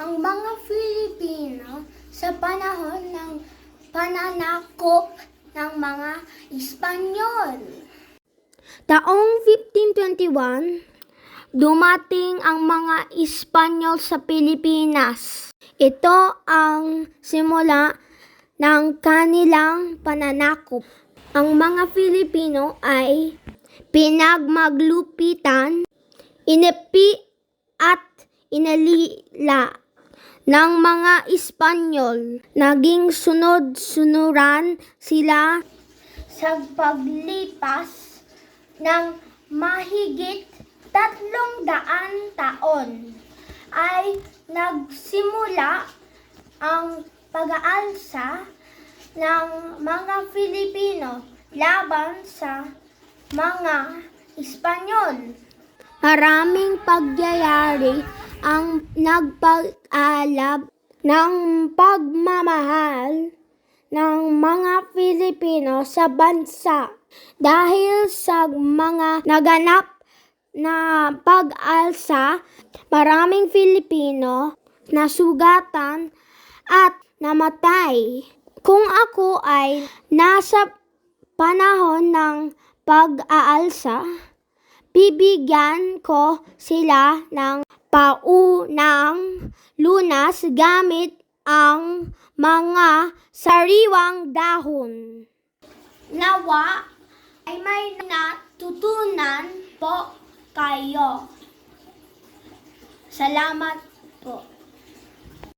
ang mga Filipino sa panahon ng pananakop ng mga Espanyol. Taong 1521, dumating ang mga Espanyol sa Pilipinas. Ito ang simula ng kanilang pananakop. Ang mga Filipino ay pinagmaglupitan, inepi at inalila ng mga Espanyol. Naging sunod-sunuran sila sa paglipas ng mahigit tatlong daan taon ay nagsimula ang pag-aalsa ng mga Filipino laban sa mga Espanyol. Maraming pagyayari ang nagpag-alab ng pagmamahal ng mga Filipino sa bansa dahil sa mga naganap na pag-alsa, maraming Filipino nasugatan at namatay. Kung ako ay nasa panahon ng pag-aalsa, bibigyan ko sila ng paunang lunas gamit ang mga sariwang dahon. Nawa ay may natutunan po kayo. Salamat po.